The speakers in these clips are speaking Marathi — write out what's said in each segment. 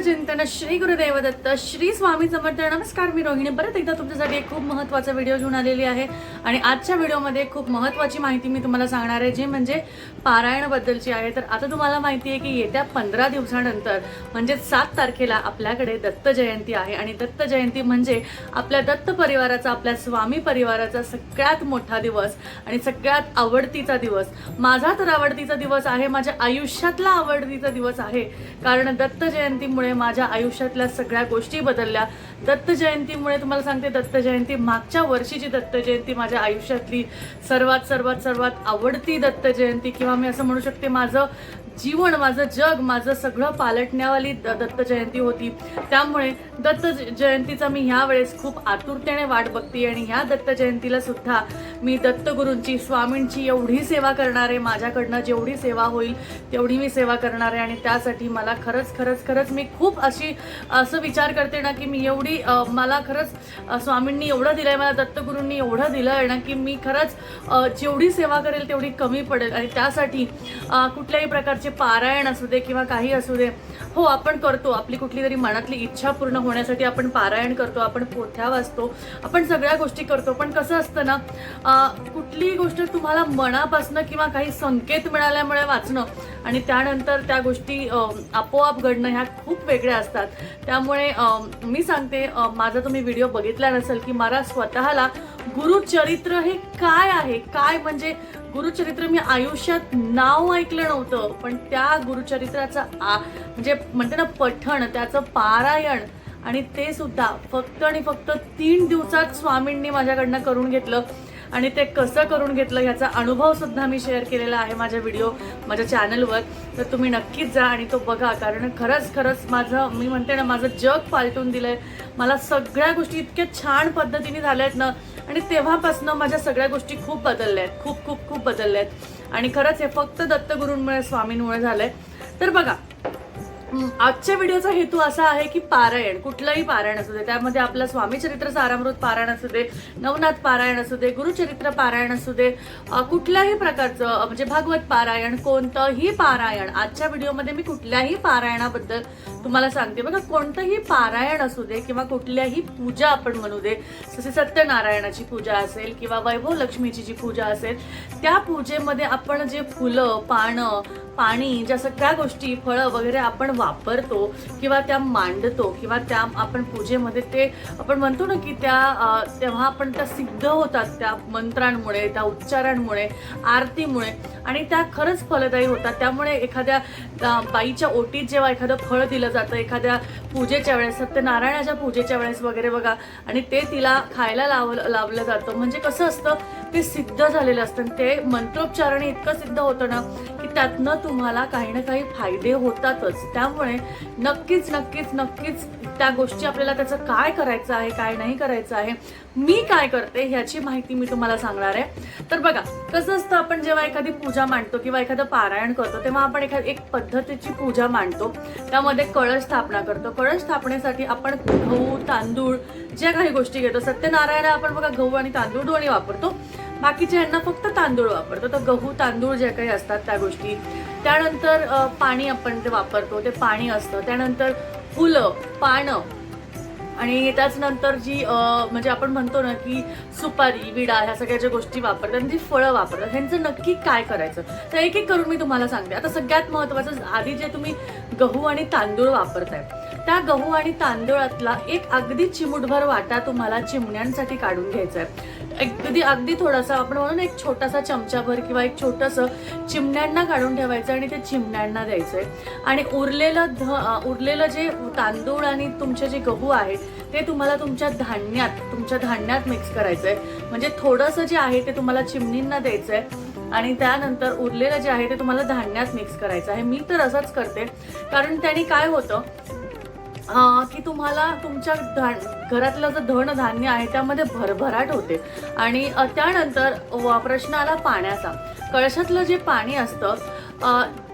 चिंतन श्री गुरुदेव दत्त श्री स्वामी समर्थ. नमस्कार मी रोहिणी. परत एकदा तुमच्यासाठी एक खूप महत्त्वाचा व्हिडिओ घेऊन आलेली आहे. आणि आजच्या व्हिडिओमध्ये खूप महत्त्वाची माहिती मी तुम्हाला सांगणार आहे जी म्हणजे पारायणाबद्दलची आहे. तर आता तुम्हाला माहिती आहे की येत्या पंधरा दिवसानंतर म्हणजे सात तारखेला आपल्याकडे दत्त जयंती आहे. आणि दत्त जयंती म्हणजे आपल्या दत्त परिवाराचा आपल्या स्वामी परिवाराचा सगळ्यात मोठा दिवस आणि सगळ्यात आवडतीचा दिवस. माझा तर आवडतीचा दिवस आहे माझ्या आयुष्यातला आवडतीचा दिवस आहे. कारण दत्त जयंतीमुळे माझ्या आयुष्यातल्या सगळ्या गोष्टी बदलल्या. दत्त जयंतीमुळे तुम्हाला सांगते दत्त जयंती मागच्या वर्षीची दत्त जयंती माझ्या आयुष्यातली सर्वात सर्वात सर्वात आवडती दत्त जयंती किंवा मी असं म्हणू शकते माझं जीवन माझं जग माझं सगळं पालटण्यावाली द- दत्त जयंती होती. त्यामुळे दत्त ज- जयंतीचा मी ह्या वेळेस खूप आतुरतेने वाट बघते आणि ह्या दत्त जयंतीला सुद्धा मी दत्तगुरूंची स्वामींची एवढी सेवा करणार आहे माझ्याकडनं जेवढी सेवा होईल तेवढी मी सेवा करणार आहे आणि त्यासाठी मला खरंच खरंच खरंच मी खूप अशी असं विचार करते ना की मी एवढी अ, मला खरंच स्वामींनी एवढं दिलंय मला दत्तगुरूंनी एवढं दिलं आहे ना की मी खरंच जेवढी सेवा करेल तेवढी कमी पडेल. आणि त्यासाठी कुठल्याही प्रकारचे पारायण असू दे किंवा काही असू दे हो आपण करतो. आपली कुठली तरी मनातली इच्छा पूर्ण होण्यासाठी आपण पारायण करतो आपण पोथ्या वाचतो आपण सगळ्या गोष्टी करतो. पण कसं असतं ना कुठलीही गोष्ट तुम्हाला मनापासनं किंवा काही संकेत मिळाल्यामुळे वाचणं आणि त्यानंतर त्या गोष्टी आपोआप घडणं ह्या खूप वेगळ्या असतात. त्यामुळे मी सांगते माझा तुम्ही व्हिडिओ बघितला नसेल की मला स्वतःला गुरुचरित्र हे काय आहे? काय म्हणजे गुरुचरित्र मी आयुष्यात नाव ऐकलं नव्हतं पण त्या गुरुचरित्राचं आ म्हणजे म्हणते ना पठण त्याचं पारायण आणि ते सुद्धा फक्त आणि फक्त तीन दिवसात स्वामींनी माझ्याकडनं करून घेतलं. आणि ते कसं करून घेतलं ह्याचा अनुभव सुद्धा मी शेअर केलेला आहे माझ्या व्हिडिओ माझ्या चॅनलवर तर तुम्ही नक्कीच जा आणि तो बघा कारण खरंच खरंच माझं मी म्हणते ना माझं जग पालटून दिलंय. मला सगळ्या गोष्टी इतक्या छान पद्धतीने झाल्या आहेत ना आणि तेव्हापासनं माझ्या सगळ्या गोष्टी खूप बदलल्या आहेत. खूप खूप खूप बदलल्या आहेत. आणि खरंच हे फक्त दत्तगुरूंमुळे स्वामींमुळे झालंय. तर बघा आजच्या व्हिडिओचा हेतू असा आहे की पारायण कुठलंही पारायण असू दे. त्यामध्ये आपलं स्वामीचरित्र सारामृत पारायण असू दे नवनाथ पारायण असू दे गुरुचरित्र पारायण असू दे कुठल्याही प्रकारचं म्हणजे भागवत पारायण कोणतंही पारायण आजच्या व्हिडिओमध्ये मी कुठल्याही पारायणाबद्दल तुम्हाला सांगते. बघा कोणतंही पारायण असू दे किंवा कुठल्याही पूजा आपण म्हणू दे जसे सत्यनारायणाची पूजा असेल किंवा वैभव लक्ष्मीची जी पूजा असेल त्या पूजेमध्ये आपण जे फुलं पानं पाणी ज्या सगळ्या गोष्टी फळं वगैरे आपण वापरतो किंवा त्या मांडतो किंवा त्या आपण पूजेमध्ये ते आपण म्हणतो ना की त्या तेव्हा आपण त्या सिद्ध होतात त्या मंत्रांमुळे त्या उच्चारांमुळे आरतीमुळे. आणि त्या खरंच फलदायी होतात. त्यामुळे एखाद्या बाईच्या ओटीत जेव्हा एखादं फळ दिलं जातं एखाद्या पूजेच्या वेळेस सत्यनारायणाच्या पूजेच्या वेळेस वगैरे बघा आणि ते तिला खायला लावलं लावलं जातं. म्हणजे कसं असतं ते सिद्ध झालेलं असतं. आणि ते मंत्रोच्चारण इतकं सिद्ध होतं ना की त्यातनं तुम्हाला काही ना काही फायदे होतातच. त्यामुळे नक्कीच नक्कीच नक्कीच त्या गोष्टी आपल्याला त्याचं काय करायचं आहे काय नाही करायचं आहे मी काय करते ह्याची माहिती मी तुम्हाला सांगणार आहे. तर बघा कसं असतं आपण जेव्हा एखादी पूजा मांडतो किंवा एखादं पारायण करतो तेव्हा आपण एखादी एक पद्धतीची पूजा मांडतो. त्यामध्ये कळस स्थापना करतो. कळस स्थापनेसाठी आपण गहू तांदूळ ज्या काही गोष्टी घेतो सत्यनारायणला आपण बघा गहू आणि तांदूळ दोन्ही वापरतो. बाकीच्या यांना फक्त तांदूळ वापरतो. तर गहू तांदूळ जे काही असतात त्या गोष्टी. त्यानंतर पाणी आपण ते वापरतो ते पाणी असतं. त्यानंतर फुलं पानं आणि त्याचनंतर जी म्हणजे आपण म्हणतो ना की सुपारी विडा ह्या सगळ्या ज्या गोष्टी वापरतात आणि जी फळं वापरतात ह्यांचं नक्की काय करायचं? तर एक एक करून मी तुम्हाला सांगते. आता सगळ्यात महत्त्वाचं आधी जे तुम्ही गहू आणि तांदूळ वापरताय त्या गहू आणि तांदूळातला एक अगदी चिमुटभर वाटा तुम्हाला चिमण्यांसाठी काढून घ्यायचा आहे अगदी अगदी थोडासा आपण म्हणू ना एक छोटासा चमचाभर किंवा एक छोटंसं चिमण्यांना काढून ठेवायचं आणि ते चिमण्यांना द्यायचंय. आणि उरलेलं ध उरलेलं जे तांदूळ आणि तुमचे जे गहू आहेत ते तुम्हाला तुमच्या धान्यात तुमच्या धान्यात मिक्स करायचंय. म्हणजे थोडंसं जे आहे ते तुम्हाला चिमणींना द्यायचं आहे आणि त्यानंतर उरलेलं जे आहे ते तुम्हाला धान्यात मिक्स करायचं आहे. मी तर असंच करते. कारण त्याने काय होतं की तुम्हाला तुमच्या धा- घरातलं जे धन धान्य आहे त्यामध्ये भरभराट होते. आणि त्यानंतर व- प्रश्न आला पाण्याचा. कळशातलं जे पाणी असतं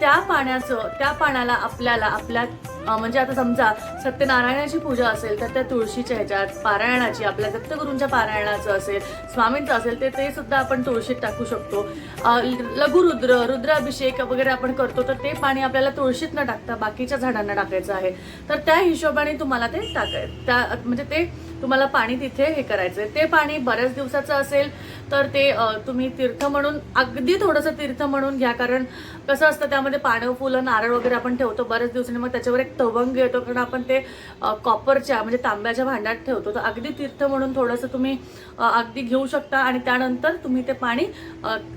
त्या पाण्याचं त्या पाण्याला आपल्याला आपल्या म्हणजे आता समजा सत्यनारायणाची पूजा असेल तर त्या तुळशीच्या ह्याच्यात पारायणाची आपल्या दत्तगुरूंच्या पारायणाचं असेल स्वामींचं असेल ते ते सुद्धा आपण तुळशीत टाकू शकतो. लघुरुद्र रुद्राभिषेक वगैरे आपण करतो तर ते पाणी आपल्याला तुळशीत न टाकता बाकीच्या झाडांना टाकायचं आहे. तर त्या हिशोबाने तुम्हाला ते टाकाय त्या म्हणजे ते तुम्हाला पाणी तिथे हे करायचं आहे. ते पाणी बऱ्याच दिवसाचं असेल तर ते तुम्ही तीर्थ म्हणून अगदी थोडंसं तीर्थ म्हणून घ्या. कारण कसं असतं त्या त्यामध्ये पानं फुलं नारळ वगैरे आपण ठेवतो बऱ्याच दिवसांनी. मग त्याच्यावर एक तवंग येतो कारण आपण ते कॉपरच्या म्हणजे तांब्याच्या भांड्यात ठेवतो. तर अगदी तीर्थ म्हणून थोडंसं तुम्ही अगदी घेऊ शकता आणि त्यानंतर तुम्ही ते पाणी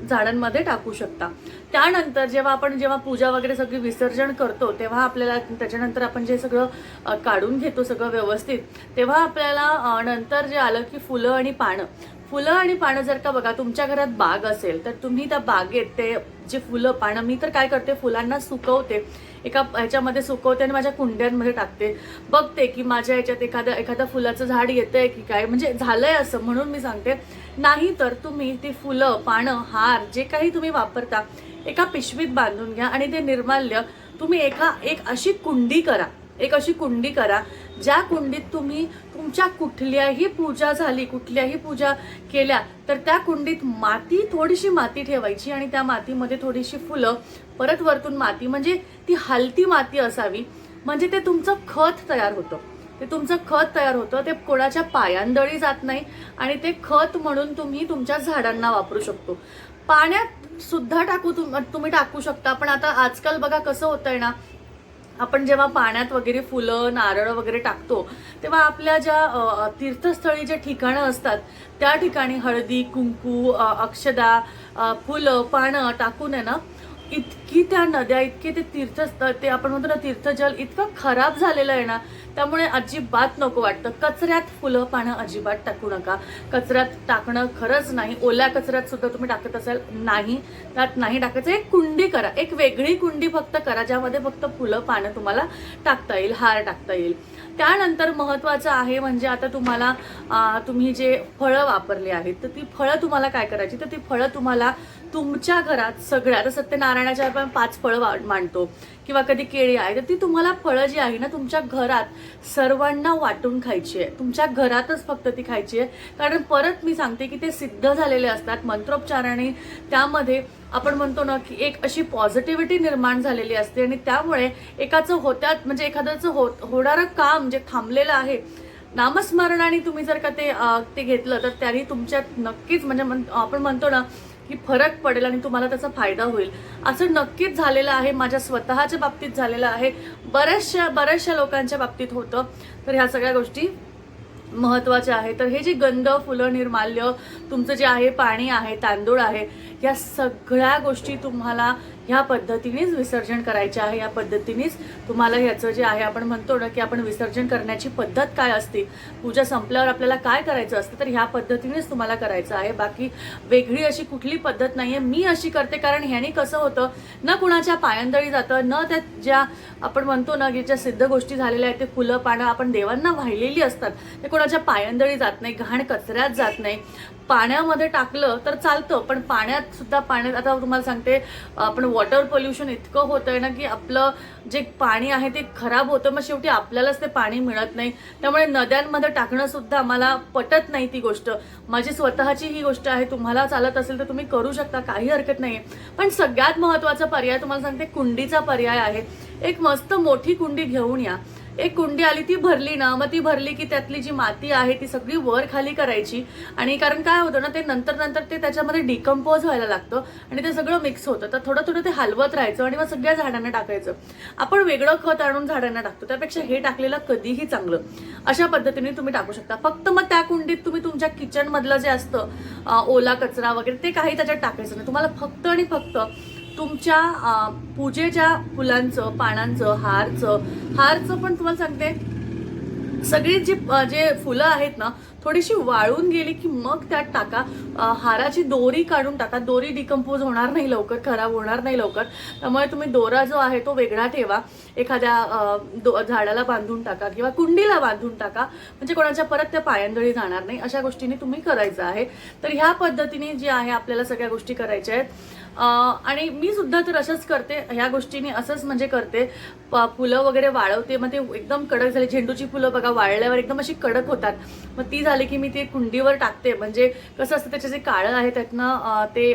झाडांमध्ये टाकू शकता. त्यानंतर जेव्हा आपण जेव्हा पूजा वगैरे सगळी विसर्जन करतो तेव्हा आपल्याला त्याच्यानंतर आपण जे सगळं काढून घेतो सगळं व्यवस्थित तेव्हा आपल्याला नंतर जे आलं की फुलं आणि पानं फुलं आणि पानं जर का बघा तुमच्या घरात बाग असेल तर तुम्ही त्या बागेत ते जे फुलं पानं मी तर काय करते फुलांना सुकवते. एका ह्याच्यामध्ये सुकवते आणि माझ्या कुंड्यांमध्ये टाकते. बघते की माझ्या ह्याच्यात एखादं एखादं फुलाचं झाड येतंय की काय म्हणजे झालंय असं म्हणून मी सांगते. नाही तर तुम्ही ती फुलं पानं हार जे काही तुम्ही वापरता एका पिशवीत बांधून घ्या आणि ते निर्माल्य तुम्ही एका एक अशी कुंडी करा. एक अशी कुंडी करा ज्या कुंडीत तुम्ही तुमच्या कुठल्याही पूजा झाली कुठल्याही पूजा केल्या तर त्या कुंडीत माती थोडीशी माती ठेवायची आणि त्या मातीमध्ये थोडीशी फुलं परत वरतून माती म्हणजे ती हलती माती असावी. म्हणजे ते तुमचं खत तयार होतं. ते तुमचं खत तयार होतं. ते कोणाच्या पायांदळी जात नाही आणि ते खत म्हणून तुम्ही तुमच्या झाडांना वापरू शकतो. पाण्यात सुद्धा टाकू तुम तुम्ही टाकू शकता पण आता आजकाल बघा कसं होतंय ना आपण जेव्हा पाण्यात वगैरे फुलं नारळ वगैरे टाकतो तेव्हा आपल्या ज्या तीर्थस्थळी ज्या ठिकाणं असतात त्या ठिकाणी हळदी कुंकू अक्षदा फुलं पानं टाकून आहे ना इतकी त्या नद्या इतके ते तीर्थस्थळ ते आपण म्हणतो ना तीर्थजल इतकं खराब झालेलं आहे ना त्यामुळे अजिबात नको वाटतं. कचऱ्यात फुलं पानं अजिबात टाकू नका. कचऱ्यात टाकणं खरंच नाही. ओल्या कचऱ्यात सुद्धा तुम्ही टाकत असाल नाही. त्यात नाही टाकायचं. एक कुंडी करा. एक वेगळी कुंडी फक्त करा ज्यामध्ये फक्त फुलं पानं तुम्हाला टाकता येईल हार टाकता येईल. त्यानंतर महत्त्वाचं आहे म्हणजे आता तुम्हाला तुम्ही जे फळं वापरली आहेत तर ती फळं तुम्हाला काय करायची? तर ती फळं तुम्हाला तुमच्या घरात सगळ्या आता सत्यनारायणाच्या आपण पाच फळं वा- मांडतो किंवा कधी केळी आहे तर ती तुम्हाला फळं जी आहे ना तुमच्या घरात सर्वांना वाटून खायची आहे. तुमच्या घरातच फक्त ती खायची आहे. कारण परत मी सांगते की ते सिद्ध झालेले असतात मंत्रोपचाराने त्यामध्ये आपण म्हणतो ना की एक अशी पॉझिटिव्हिटी निर्माण झालेली असते आणि त्यामुळे एकाचं होत्यात म्हणजे एखाद्याचं हो होणारं काम जे थांबलेलं आहे नामस्मरणाने तुम्ही जर का ते ते घेतलं तर त्याने तुमच्यात नक्कीच म्हणजे आपण म्हणतो ना की फरक पडेल आणि तुम्हाला त्याचा फायदा होईल. असं नक्कीच झालेलं आहे. माझ्या स्वतःच्या बाबतीत झालेलं आहे. बऱ्याचशा बऱ्याचशा लोकांच्या बाबतीत होतं. तर ह्या सगळ्या गोष्टी महत्त्वाच्या आहे तर हे जे गंध फुलं निर्माल्य तुमचं जे आहे पाणी आहे तांदूळ आहे या सगळ्या गोष्टी तुम्हाला ह्या पद्धतीनेच विसर्जन करायचे आहे या पद्धतीनेच तुम्हाला ह्याचं जे आहे आपण म्हणतो ना की आपण विसर्जन करण्याची पद्धत काय असते? पूजा संपल्यावर आपल्याला काय करायचं असतं? तर ह्या पद्धतीनेच तुम्हाला करायचं आहे. बाकी वेगळी अशी कुठली पद्धत नाही आहे मी अशी करते कारण ह्याने कसं होतं न कुणाच्या पायंदळी जातं न त्या ज्या आपण म्हणतो ना की ज्या सिद्ध गोष्टी झालेल्या आहेत ते फुलं पानं आपण देवांना वाहिलेली असतात ते कोणाच्या पायंदळी जात नाही घाण कचऱ्यात जात नाही. पाण्यामध्ये टाकलं तर चालतं पण पाण्यात सुद्धा पाण्यात आता तुम्हाला सांगते आपण वॉटर पोल्युशन इतकं होतं आहे ना की आपलं जे पाणी आहे ते खराब होतं मग शेवटी आपल्यालाच ते पाणी मिळत नाही. त्यामुळे नद्यांमध्ये टाकणं सुद्धा आम्हाला पटत नाही ती गोष्ट. माझी स्वतःची ही गोष्ट आहे तुम्हाला चालत असेल तर तुम्ही करू शकता काही हरकत नाही पण सगळ्यात महत्त्वाचा पर्याय तुम्हाला सांगते कुंडीचा पर्याय आहे. एक मस्त मोठी कुंडी घेऊन या. एक कुंडी आली ती भरली ना मग ती भरली की त्यातली जी माती आहे ती सगळी वर खाली करायची. आणि कारण काय होतं ना ते नंतर नंतर ते त्याच्यामध्ये डिकम्पोज व्हायला लागतं आणि ते सगळं मिक्स होतं. तर थोडं थोडं ते हलवत राहायचं आणि मग सगळ्या झाडांना टाकायचं. आपण वेगळं खत आणून झाडांना टाकतो. त्यापेक्षा हे टाकलेलं कधीही चांगलं. अशा पद्धतीने तुम्ही टाकू शकता. फक्त मग त्या कुंडीत तुम्ही तुमच्या किचनमधलं जे असतं ओला कचरा वगैरे ते काही त्याच्यात टाकायचं नाही. तुम्हाला फक्त आणि फक्त तुमच्या पूजेच्या फुलांचं पानांचं हारचं हारचं पण तुम्हाला सांगते. सगळी जी जे फुलं आहेत ना थोडीशी वाळून गेली की मग त्यात टाका. हाराची दोरी काढून टाका. दोरी डिकम्पोज होणार नाही लवकर खराब होणार नाही लवकर. त्यामुळे तुम्ही दोरा जो आहे तो वेगळा ठेवा. एखाद्या दो- झाडाला बांधून टाका किंवा कुंडीला बांधून टाका. म्हणजे कोणाच्या परत त्या पायांदळी जाणार नाही. अशा गोष्टीने तुम्ही करायचं आहे. तर ह्या पद्धतीने जे आहे आपल्याला सगळ्या गोष्टी करायच्या आहेत. आणि मी सुद्धा तर असंच करते ह्या गोष्टीने असंच म्हणजे करते. प- फुलं वगैरे वाळवते मग ते एकदम कडक झाले. झेंडूची फुलं बघा वाळल्यावर एकदम अशी कडक होतात. मग ती झाली की मी ती कुंडीवर टाकते. म्हणजे कसं असतं त्याचे जे काळं आहे त्यातनं ते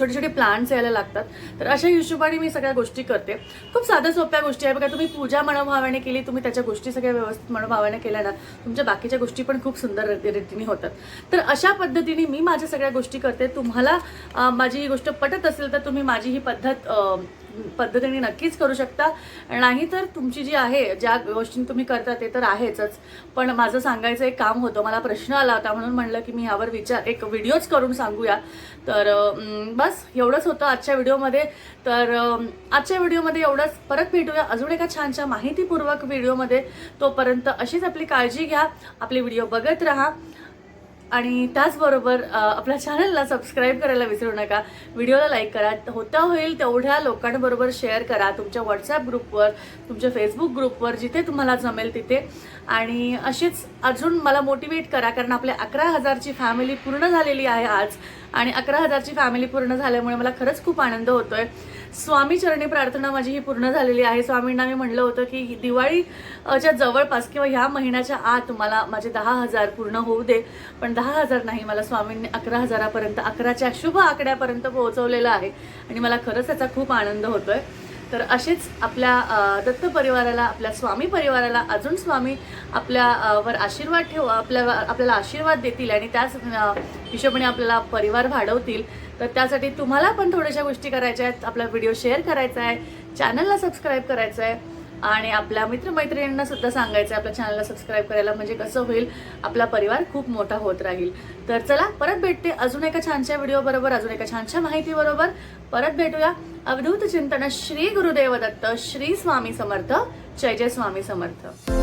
छोटे छोटे प्लांट्स यायला लागतात. तर अशा हिशोबाने मी सगळ्या गोष्टी करते. खूप साध्या सोप्या गोष्टी आहे. बघा तुम्ही पूजा मनोभावाने केली तुम्ही त्याच्या गोष्टी सगळ्या व्यवस्थित मनोभावाने केल्या ना तुमच्या बाकीच्या गोष्टी पण खूप सुंदर रीती- रीतीने होतात. तर अशा पद्धतीने मी माझ्या सगळ्या गोष्टी करते. तुम्हाला माझी ही गोष्ट पटत असेल तर तुम्ही माझी ही पद्धत पद्धतीने नक्कीच करू शकता. नाही तर तुमची जी आहे ज्या गोष्टी तुम्ही करता ते तर आहेच पण माझं सांगायचं एक काम होतं मला प्रश्न आला होता म्हणून म्हणलं की मी यावर विचार एक व्हिडिओच करून सांगूया. तर बस एवढंच होतं आजच्या व्हिडिओमध्ये. तर आजच्या व्हिडिओमध्ये एवढंच. परत भेटूया अजून एका छानशा माहितीपूर्वक व्हिडिओमध्ये. तोपर्यंत अशीच आपली काळजी घ्या. आपले व्हिडिओ बघत राहा. आणि त्याचबरोबर आपल्या चॅनलला सबस्क्राईब करायला विसरू नका. व्हिडिओला लाईक करा. होता होईल तेवढ्या लोकांबरोबर शेअर करा. तुमच्या व्हॉट्सॲप ग्रुपवर तुमच्या फेसबुक ग्रुपवर जिथे तुम्हाला जमेल तिथे. आणि अशीच अजून मला मोटिवेट करा कारण आपल्या अकरा हजारची फॅमिली पूर्ण झालेली आहे आज. आणि अकरा हजारची फॅमिली पूर्ण झाल्यामुळे मला खरंच खूप आनंद होतो आहे स्वामी चरणी प्रार्थना माझी ही पूर्ण झालेली आहे. स्वामींना मी म्हणलं होतं की दिवाळीच्या जवळपास किंवा ह्या महिन्याच्या आत मला माझे दहा हजार पूर्ण होऊ दे. पण दहा हजार नाही मला स्वामींनी अकरा हजारापर्यंत अकराच्या शुभ आकड्यापर्यंत पोहोचवलेलं आहे. आणि मला खरंच त्याचा खूप आनंद होतोय. तर असेच आपल्या दत्त परिवाराला आपल्या स्वामी परिवाराला अजून स्वामी आपल्या वर आशीर्वाद ठेव आपल्या आपल्याला आशीर्वाद देतील आणि त्याच हिशोबाने आपल्याला परिवार वाढवतील. तर त्यासाठी तुम्हाला पण थोड्याशा गोष्टी करायच्या आहेत. आपला व्हिडिओ शेअर करायचा आहे. चॅनलला सबस्क्राईब करायचं आहे. आणि आपल्या मित्रमैत्रिणींना सुद्धा सांगायचं आहे आपल्या चॅनलला सबस्क्राईब करायला. म्हणजे कसं होईल आपला परिवार खूप मोठा होत राहील. तर चला परत भेटते अजून एका छानशा व्हिडिओबरोबर अजून एका छानशा माहितीबरोबर परत भेटूया अवधूत चिंतन श्री गुरुदेव दत्त श्री स्वामी समर्थ जय जय स्वामी समर्थ.